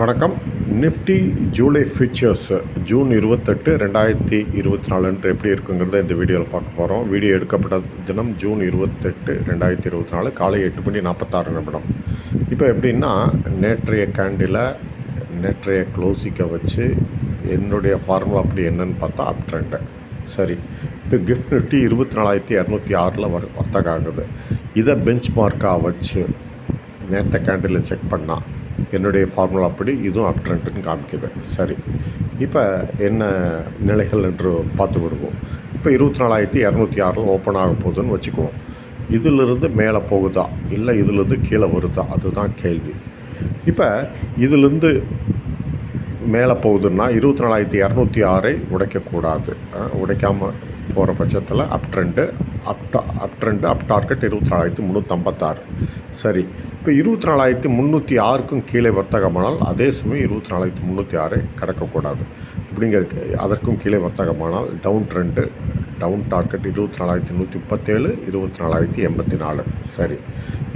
வணக்கம். Nifty July features June இருபத்தெட்டு ரெண்டாயிரத்தி இருபத்தி நாலுன்ற எப்படி இருக்குங்கிறத இந்த வீடியோவில் பார்க்க போகிறோம் வீடியோ எடுக்கப்பட்ட தினம் ஜூன் இருபத்தெட்டு ரெண்டாயிரத்தி இருபத்தி நாலு காலை எட்டு மணி நாற்பத்தாறு நிமிடம். இப்போ எப்படின்னா நேற்றைய கேண்டில் நேற்றைய க்ளோசிக்கை வச்சு என்னுடைய ஃபார்முலா அப்படி என்னன்னு பார்த்தா அப் ட்ரெண்டு சரி. இப்போ கிஃப்ட் நிஃப்டி இருபத்தி நாலாயிரத்தி இரநூத்தி ஆறில் வர் வர்த்தகம் ஆகுது. இதை பெஞ்ச் மார்க்காக வச்சு நேற்ற கேண்டில் செக் பண்ணால் என்னுடைய ஃபார்முலா அப்படி இதுவும் அப்ட்ரெண்ட்டுன்னு காமிக்குது. சரி. இப்போ என்ன நிலைகள் என்று பார்த்து விடுவோம் இப்போ இருபத்தி நாலாயிரத்தி இரநூத்தி ஆறில் ஓப்பன் ஆக போகுதுன்னு வச்சுக்குவோம். இதிலிருந்து மேலே போகுதா? இல்லை இதிலிருந்து கீழே வருதா? அதுதான் கேள்வி. இப்போ இதிலிருந்து மேலே போகுதுன்னா இருபத்தி நாலாயிரத்தி இரநூத்தி ஆறை உடைக்கக்கூடாது. உடைக்காமல் போகிற பட்சத்தில் அப் ட்ரெண்டு அப் டா அப் ட்ரெண்டு அப் டார்கெட் இருபத்தி நாலாயிரத்தி முந்நூற்றம்பத்தாறு சரி இப்போ இருபத்தி நாலாயிரத்தி முந்நூற்றி ஆறுக்கும் கீழே வர்த்தகமானால் அதே சமயம் இருபத்தி நாலாயிரத்தி முந்நூற்றி ஆறை கடக்கக்கூடாது. அப்படிங்கிறதுக்கு அதற்கும் கீழே வர்த்தகமானால் டவுன் ட்ரெண்டு டவுன் டார்கெட் இருபத்தி நாலாயிரத்தி நூற்றி முப்பத்தேழு இருபத்தி நாலாயிரத்தி எண்பத்தி நாலு. சரி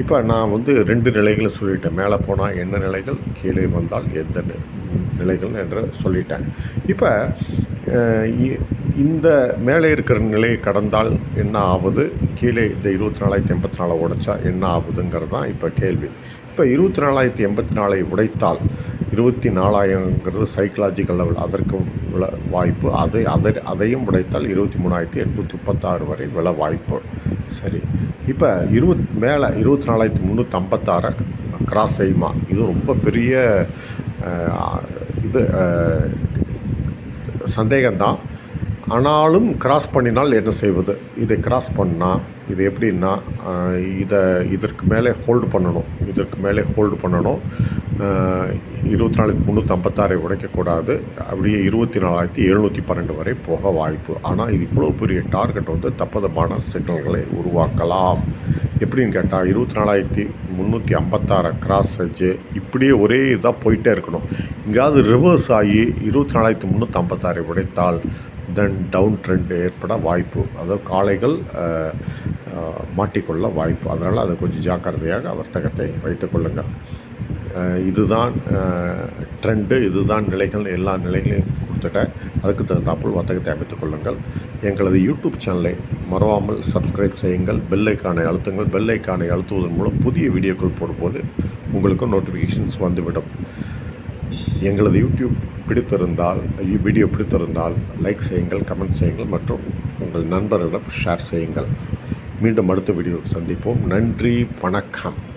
இப்போ நான் வந்து ரெண்டு நிலைகளை சொல்லிட்டேன். மேலே போனால் என்ன நிலைகள் கீழே வந்தால் எந்த நிலைகள் என்று சொல்லிட்டேன் இப்போ இ- இந்த மேலே இருக்கிற நிலையை கடந்தால் என்ன ஆகுது? கீழே இந்த இருபத்தி நாலாயிரத்தி எண்பத்தி நாலை உடைச்சா என்ன ஆகுதுங்கிறது தான் இப்போ கேள்வி. இப்போ இருபத்தி நாலாயிரத்தி எண்பத்தி நாலை உடைத்தால் இருபத்தி நாலாயிரங்கிறது சைக்கலாஜிக்கல் லெவல் அதற்கு வில வாய்ப்பு. அதை அதை அதையும் உடைத்தால் இருபத்தி மூணாயிரத்தி எட்நூற்றி முப்பத்தாறு வரை விலை வாய்ப்பு. சரி. இப்போ இருபத் மேலே இருபத்தி நாலாயிரத்தி முந்நூற்றி ஐம்பத்தாறை கிராஸ் செய்யுமா? இது ரொம்ப பெரிய வந்து சந்தேகம்தான். ஆனாலும் கிராஸ் பண்ணினால் என்ன செய்வது? இதை கிராஸ் பண்ணால் இது எப்படின்னா இதை இதற்கு மேலே ஹோல்டு பண்ணணும். இதற்கு மேலே ஹோல்டு பண்ணணும். இருபத்தி நாலாயிரத்தி முந்நூற்றி ஐம்பத்தாறை உடைக்கக்கூடாது. அப்படியே இருபத்தி நாலாயிரத்தி எழுநூற்றி பன்னெண்டு வரை போக வாய்ப்பு. ஆனால் இது இவ்வளோ பெரிய டார்கெட் வந்து தப்பதமான சிக்னல்களை உருவாக்கலாம். எப்படின்னு கேட்டால் இருபத்தி நாலாயிரத்தி முந்நூற்றி ஐம்பத்தாறை கிராஸ் செஞ்சு இப்படியே ஒரே இதாக போயிட்டே இருக்கணும். எங்கேயாவது ரிவர்ஸ் ஆகி இருபத்தி நாலாயிரத்தி முந்நூற்றி ஐம்பத்தாறை உடைத்தால் தென் டவுன் ட்ரெண்ட் ஏற்பட வாய்ப்பு. அதாவது காளைகள் மாட்டிக்கொள்ள வாய்ப்பு. அதனால் அதை கொஞ்சம் ஜாக்கிரதையாக வர்த்தகத்தை வைத்துக்கொள்ளுங்கள் இதுதான் ட்ரெண்டு இதுதான் நிலைகள் எல்லா நிலைகளையும் கொடுத்துட்ட அதுக்கு தகுந்தாப்புள் வர்த்தகத்தை அமைத்துக் கொள்ளுங்கள். எங்களது யூடியூப் சேனலை மறவாமல் சப்ஸ்கிரைப் செய்யுங்கள். பெல்லைக்கானை அழுத்துங்கள். பெல்லைக்கானை அழுத்துவதன் மூலம் புதிய வீடியோக்கள் போடும்போது உங்களுக்கு நோட்டிஃபிகேஷன்ஸ் வந்துவிடும். எங்களது யூடியூப் பிடித்திருந்தால் வீடியோ பிடித்திருந்தால் லைக் செய்யுங்கள் கமெண்ட் செய்யுங்கள் மற்றும் உங்கள் நண்பர்களிடம் ஷேர் செய்யுங்கள். மீண்டும் அடுத்த வீடியோ சந்திப்போம். நன்றி வணக்கம்.